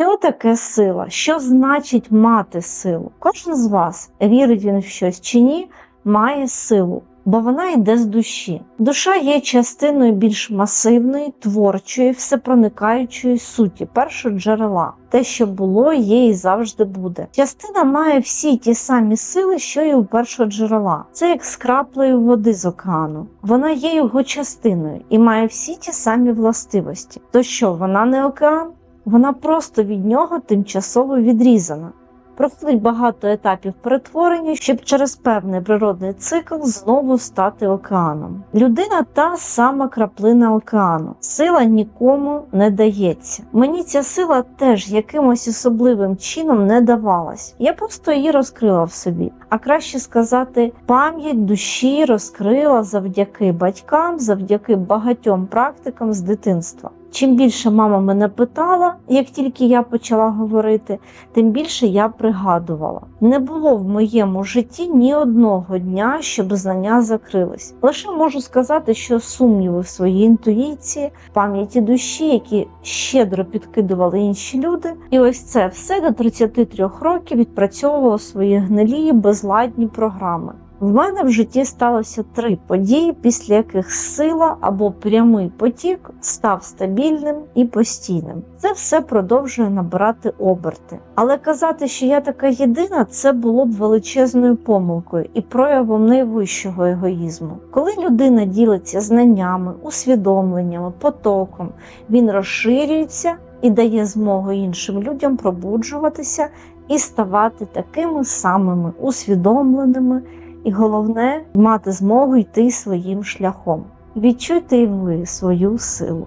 Що таке сила? Що значить мати силу? Кожен з вас, вірить він в щось чи ні, має силу. Бо вона йде з душі. Душа є частиною більш масивної, творчої, всепроникаючої суті, першого джерела. Те, що було, є і завжди буде. Частина має всі ті самі сили, що і у першого джерела. Це як з краплею води з океану. Вона є його частиною і має всі ті самі властивості. То що, вона не океан? Вона просто від нього тимчасово відрізана. Проходить багато етапів перетворення, щоб через певний природний цикл знову стати океаном. Людина та сама краплина океану. Сила нікому не дається. Мені ця сила теж якимось особливим чином не давалась. Я просто її розкрила в собі. А краще сказати, пам'ять душі розкрила завдяки батькам, завдяки багатьом практикам з дитинства. Чим більше мама мене питала, як тільки я почала говорити, тим більше я пригадувала. Не було в моєму житті ні одного дня, щоб знання закрились. Лише можу сказати, що сумніви в своїй інтуїції, пам'яті душі, які щедро підкидували інші люди, і ось це все до 33 років відпрацьовувало свої гнилі безладні програми. В мене в житті сталося три події, після яких сила або прямий потік став стабільним і постійним. Це все продовжує набирати оберти. Але казати, що я така єдина, це було б величезною помилкою і проявом найвищого егоїзму. Коли людина ділиться знаннями, усвідомленнями, потоком, він розширюється і дає змогу іншим людям пробуджуватися і ставати такими самими усвідомленими і головне мати змогу йти своїм шляхом. Відчуйте і ви свою силу.